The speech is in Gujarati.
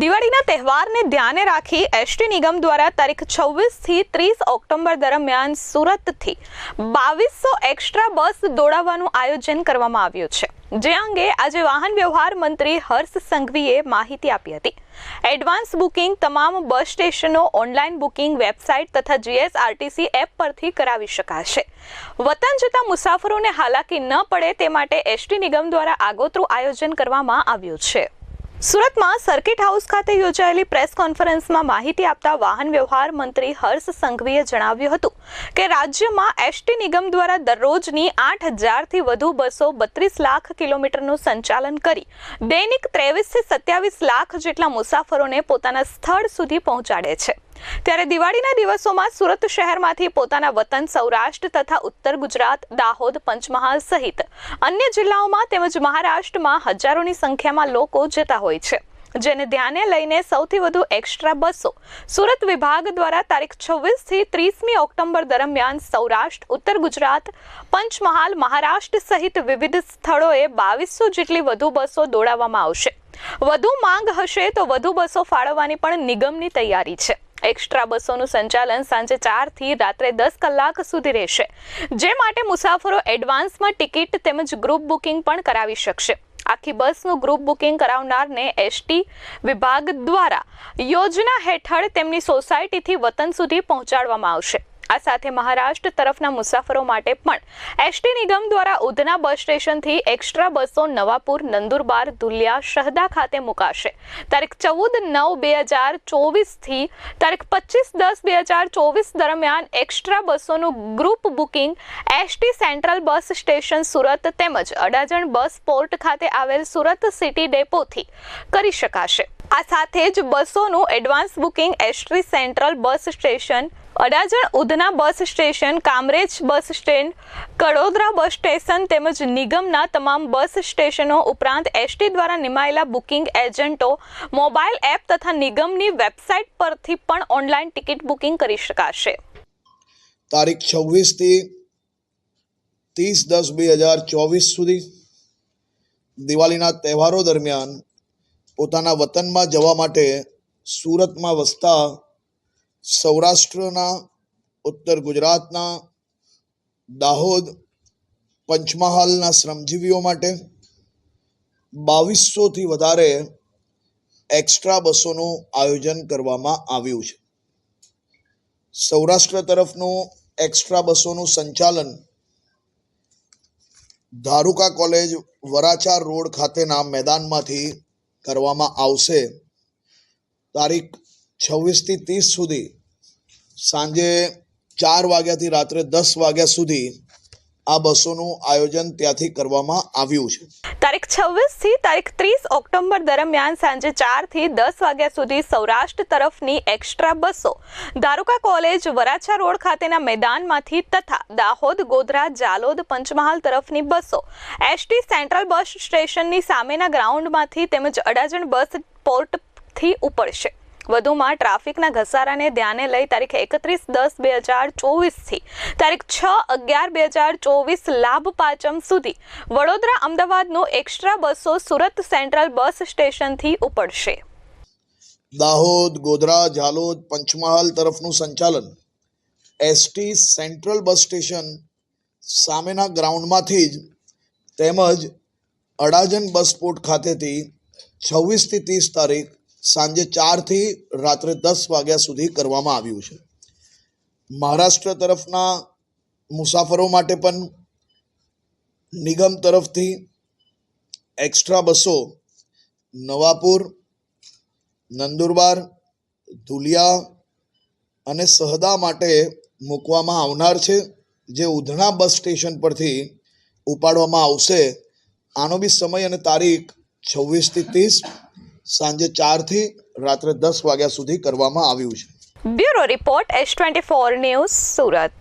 દિવાળીના તહેવારને ધ્યાને રાખી એસટી નિગમ દ્વારા તારીખ છવ્વીસથી ત્રીસ ઓક્ટોબર દરમિયાન સુરતથી બાવીસો એક્સ્ટ્રા બસ દોડાવવાનું આયોજન કરવામાં આવ્યું છે. જે અંગે આજે વાહન વ્યવહાર મંત્રી હર્ષ સંઘવીએ માહિતી આપી હતી. એડવાન્સ બુકિંગ તમામ બસ સ્ટેશનો ઓનલાઈન બુકિંગ વેબસાઇટ તથા જીએસઆરટીસી એપ પરથી કરાવી શકાશે. વતન જતા મુસાફરોને હાલાકી ન પડે તે માટે એસટી નિગમ દ્વારા આગોતરું આયોજન કરવામાં આવ્યું છે. સુરતમાં સર્કિટ હાઉસ ખાતે યોજાયેલી પ્રેસ કોન્ફરન્સમાં માહિતી આપતા વાહન વ્યવહાર મંત્રી હર્ષ સંઘવીએ જણાવ્યું હતું કે રાજ્યમાં એસટી નિગમ દ્વારા દરરોજની આઠ હજારથી વધુ બસો બત્રીસ લાખ કિલોમીટરનું સંચાલન કરી દૈનિક ત્રેવીસથી સત્યાવીસ લાખ જેટલા મુસાફરોને પોતાના સ્થળ સુધી પહોંચાડે છે. ત્યારે દિવાળીના દિવસોમાં સુરત શહેરમાંથી પોતાના વતન સૌરાષ્ટ્ર તથા ઉત્તર ગુજરાત, દાહોદ, પંચમહાલ સહિત અન્ય જિલ્લાઓમાં તેમજ મહારાષ્ટ્રમાં હજારોની સંખ્યામાં લોકો જતા હોય છે. જેને ધ્યાને લઈને સૌથી વધુ એક્સ્ટ્રા બસો સુરત વિભાગ દ્વારા તારીખ છવ્વીસથી ત્રીસમી ઓક્ટોબર દરમિયાન સૌરાષ્ટ્ર, ઉત્તર ગુજરાત, પંચમહાલ, મહારાષ્ટ્ર સહિત વિવિધ સ્થળોએ બાવીસો જેટલી વધુ બસો દોડાવવામાં આવશે. વધુ માંગ હશે તો વધુ બસો ફાળવવાની પણ નિગમની તૈયારી છે. એક્સ્ટ્રા બસોનું સંચાલન સાંજે ચારથી રાત્રે દસ કલાક સુધી રહેશે. જે માટે મુસાફરો એડવાન્સમાં ટિકિટ તેમજ ગ્રુપ બુકિંગ પણ કરાવી શકશે. આખી બસનું ગ્રુપ બુકિંગ કરાવનારને એસટી વિભાગ દ્વારા યોજના હેઠળ તેમની સોસાયટીથી વતન સુધી પહોંચાડવામાં આવશે. આ સાથે મહારાષ્ટ્ર તરફના મુસાફરો માટે પણ એસટી નિગમ દ્વારા ઉધના બસ સ્ટેશનથી એક્સ્ટ્રા બસો નવાપુર, નંદુરબાર ધુલિયા શહદા ખાતે મુકાશે. તારીખ ચૌદ નવ બે હજાર ચોવીસથી તારીખ પચીસ દસ બે હજાર ચોવીસ દરમિયાન extra બસોનું group booking ST central bus station Surat તેમજ અડાજણ બસ પોર્ટ ખાતે આવેલ સુરત સિટી ડેપોથી કરી શકાશે. આ સાથે જ બસોનું advance booking ST central bus station Adajan Udhna bus station, Kamrej bus stand, Kadodara bus station તેમજ નિગમના તમામ બસ સ્ટેશનો ઉપરાંત એસટી દ્વારા નિમાયેલા બુકિંગ એજન્ટો મોબાઈલ એપ તથા નિગમની વેબસાઇટ પરથી પણ ઓનલાઈન ટિકિટ બુકિંગ કરી શકાશે. તારીખ છવ્વીસથી ત્રીસ દસ બે હજાર ચોવીસ સુધી દિવાળીના તહેવારો દરમિયાન પોતાના વતનમાં જવા માટે સુરતમાં વસતા સૌરાષ્ટ્રના, ઉત્તર ગુજરાતના, દાહોદ, પંચમહાલના શ્રમજીવીઓ માટે બાવીસોથી વધારે એક્સ્ટ્રા બસોનું આયોજન કરવામાં આવ્યું છે. સૌરાષ્ટ્ર તરફનું એક્સ્ટ્રા બસોનું સંચાલન ધારુકા કોલેજ વરાછા રોડ ખાતેના મેદાનમાંથી કરવામાં આવશે. તારીખ છવ્વીસથી ત્રીસ સુધી સાંજે ચાર વાગ્યાથી રાત્રે દસ વાગ્યા સુધી આ બસોનું આયોજન ત્યાંથી કરવામાં આવ્યું છે. તારીખ છવ્વીસથી તારીખ ત્રીસ ઓક્ટોબર દરમિયાન સાંજે ચારથી દસ વાગ્યા સુધી સૌરાષ્ટ્ર તરફની એક્સ્ટ્રા બસો ધારુકા કોલેજ વરાછા રોડ ખાતેના મેદાનમાંથી તથા દાહોદ, ગોધરા, જાલોદ, પંચમહાલ તરફની બસો એસટી સેન્ટ્રલ બસ સ્ટેશનની સામેના ગ્રાઉન્ડમાંથી તેમજ અડાજણ બસ પોર્ટથી ઉપડશે. વધુમાં ટ્રાફિકના ઘસારાને ધ્યાને લઈ તારીખ એકત્રીસ દસ બે હજાર ચોવીસથી તારીખ છ અગિયાર બે હજાર ચોવીસ લાભ પાંચમ સુધી વડોદરા અમદાવાદનો એક્સ્ટ્રા બસો સુરત સેન્ટ્રલ બસ સ્ટેશનથી ઉપડશે. દાહોદ, ગોધરા, ઝાલોદ, પંચમહાલ તરફનું સંચાલન એસટી સેન્ટ્રલ બસ સ્ટેશન સામેના ગ્રાઉન્ડમાંથી જ તેમજ અડાજન બસ પોર્ટ ખાતેથી છવ્વીસથી ત્રીસ તારીખ સાંજે ચારથી રાત્રે દસ વાગ્યા સુધી કરવામાં આવ્યું છે. મહારાષ્ટ્ર તરફના મુસાફરો માટે પણ નિગમ તરફથી એક્સ્ટ્રા બસો નવાપુર, નંદુરબાર, ધુલિયા અને સહદા માટે મૂકવામાં આવનાર છે. જે ઉધના બસ સ્ટેશન પરથી ઉપાડવામાં આવશે. આનો બી સમય અને તારીખ છવ્વીસથી ત્રીસ સાંજે ચારથી રાત્રે દસ વાગ્યા સુધી કરવામાં આવ્યું છે. Bureau report S twenty four news Surat.